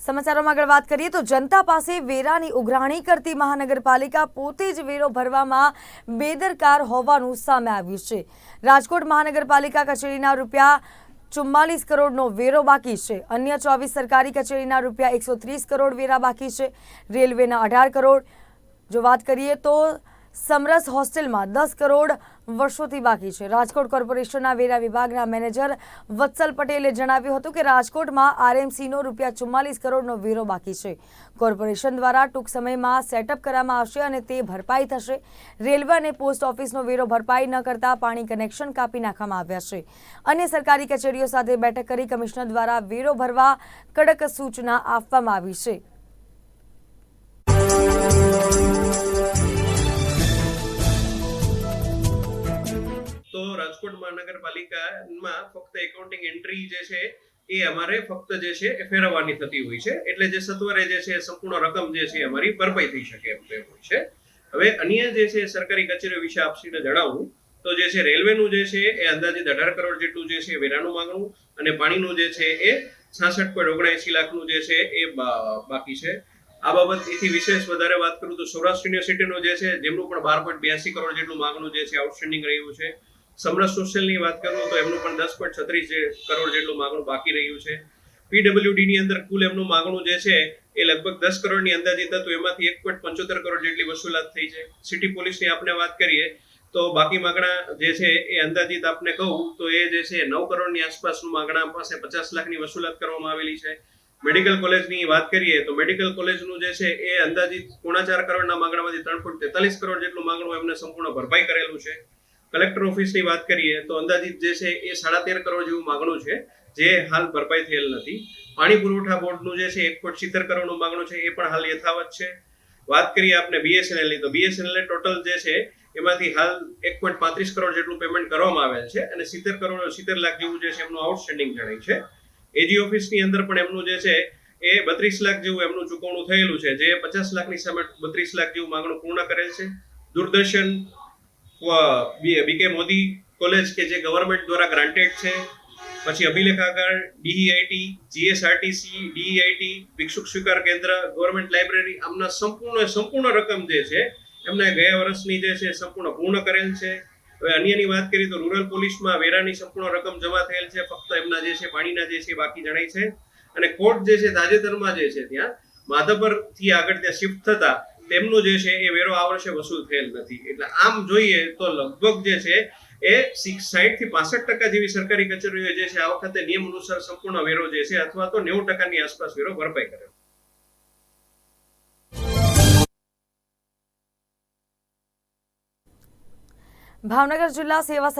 સમાચારોમાં આગળ વાત કરીએ તો જનતા પાસે વેરાની ઉઘરાણી કરતી મહાનગરપાલિકા પોતે જ વેરો ભરવામાં બેદરકાર હોવાનું સામે આવ્યું છે. રાજકોટ મહાનગરપાલિકા કચેરીના રૂપિયા ચુમ્માલીસ કરોડનો વેરો બાકી છે. અન્ય ચોવીસ સરકારી કચેરીના રૂપિયા એકસો ત્રીસ કરોડ વેરા બાકી છે. રેલવેના અઢાર કરોડ. જો વાત કરીએ તો સમરસ હોસ્ટેલમાં દસ કરોડ વર્ષોથી બાકી છે. રાજકોટ કોર્પોરેશનના વેરા વિભાગના મેનેજર વત્સલ પટેલે જણાવ્યું હતું કે રાજકોટમાં આરએમસીનો રૂપિયા ચુમ્માલીસ કરોડનો વેરો બાકી છે. કોર્પોરેશન દ્વારા ટૂંક સમયમાં સેટઅપ કરવામાં આવશે અને તે ભરપાઈ થશે. રેલવે અને પોસ્ટ ઓફિસનો વેરો ભરપાઈ ન કરતા પાણી કનેક્શન કાપી નાખવામાં આવ્યા છે. અન્ય સરકારી કચેરીઓ સાથે બેઠક કરી કમિશનર દ્વારા વેરો ભરવા કડક સૂચના આપવામાં આવી છે. તો રાજકોટ મહાનગરપાલિકામાં ફક્ત એકાઉન્ટિંગ એન્ટ્રી જે છે એ અમારે ફક્ત જે છે એ ફેરવવાની થતી હોય છે એટલે જે સત્વરે જે છે સંપૂર્ણ રકમ જે છે અમારી ભરપાઈ થઈ શકે એમ હોય છે હવે અન્ય જે છે સરકારી કચેરીઓ વિશે આપસીને જણાવું તો જે છે રેલવેનું જે છે એ અંદાજિત અઢાર કરોડ જેટલું જે છે વેરાનું માંગણું અને પાણીનું જે છે એ છાસઠ પોઈન્ટ ઓગણએંસી લાખનું જે છે એ બાકી છે આ બાબત એથી વિશેષ વધારે વાત કરું તો સૌરાષ્ટ્ર યુનિવર્સિટીનું જે છે જેમનું પણ બાર પોઈન્ટ બ્યાસી કરોડ જેટલું માંગણું જે છે આઉટસ્ટેન્ડિંગ રહ્યું છે સમરસ સોશિયલની વાત કરું તો એમનું પણ દસ પોઈન્ટ છત્રીસ કરોડ જેટલું માંગણું બાકી રહ્યું છે. પીડબ્લ્યુડીની અંદર કુલ એમનું માંગણું જે છે એ લગભગ દસ કરોડની અંદાજિત હતું. એમાંથી એક પોઈન્ટ પંચોતેર કરોડ જેટલી વસૂલાત થઈ છે. સિટી પોલીસની આપણે વાત કરીએ તો બાકી માંગણા જે છે એ અંદાજિત આપને કહું તો એ જે છે નવ કરોડની આસપાસનું માંગણા પાસે પચાસ લાખની વસૂલાત કરવામાં આવેલી છે. મેડિકલ કોલેજની વાત કરીએ તો મેડિકલ કોલેજનું જે છે એ અંદાજિત પોણા ચાર કરોડના માંગણામાંથી ત્રણ પોઈન્ટ તેતાલીસ કરોડ જેટલું માંગણું એમને સંપૂર્ણ ભરપાઈ કરેલું છે. કલેક્ટર ઓફિસની વાત કરીએ તો અંદાજિત જે છે એ સાડા તેર કરોડ જેવું માંગણું છે, જે હાલ ભરપાઈ થયેલ નથી. પાણી પુરવઠા બોર્ડનું જે છે એક પોઈન્ટ સિત્તેર કરોડનું માંગણું છે, એ પણ હાલ યથાવત છે. વાત કરીએ આપણે બીએસએનએલની તો બીએસએનએલ ટોટલ જે છે એમાંથી હાલ એક પોઈન્ટ પાંત્રીસ કરોડ જેટલું પેમેન્ટ કરવામાં આવેલ છે અને સિત્તેર કરોડ, સિત્તેર લાખ જેવું જે છે એમનું આઉટસ્ટેન્ડિંગ જણાય છે. એજી ઓફિસની અંદર પણ એમનું જે છે એ બત્રીસ લાખ જેવું એમનું ચૂકવણું થયેલું છે, જે પચાસ લાખની સામે બત્રીસ લાખ જેવું માંગણું પૂર્ણ કરેલ છે. દૂરદર્શન બીકે મોદી કોલેજ કે જે ગવર્મેન્ટ દ્વારા ગ્રાન્ટેડ છે. પછી અભિલેખાગાર ડીઈઆઈટી જીએસઆરટીસી ડીઈઆઈટી ભિક્ષુક સ્વીકાર કેન્દ્ર ગવર્મેન્ટ લાઇબ્રેરી આમના સંપૂર્ણ સંપૂર્ણ રકમ જે છે, એમને ગયા વર્ષની જે છે, સંપૂર્ણ પૂર્ણ કરેલ છે. હવે અન્યની વાત કરીએ તો રૂરલ પોલીસમાં વેરાની સંપૂર્ણ રકમ જમા થયેલ છે, ફક્ત એમના જે છે, પાણીના જે છે બાકી જણાય છે. અને કોર્ટ જે છે, તાજેતરમાં જે છે, ત્યાં માધવપરથી આગળ ત્યાં શિફ્ટ થતા તેમનો જે છે એ વેરો આ વર્ષે વસૂલ થયેલ નથી. એટલે આમ જોઈએ તો લગભગ જે છે એ સાઈઠથી પાસઠ ટકા જેવી સરકારી કચેરીઓ જે છે આ વખતે નિયમ અનુસાર સંપૂર્ણ વેરો જે છે અથવા તો નેવું ટકાની આસપાસ વેરો ભરપાઈ કરે ભાવનગર જિલ્લા સેવા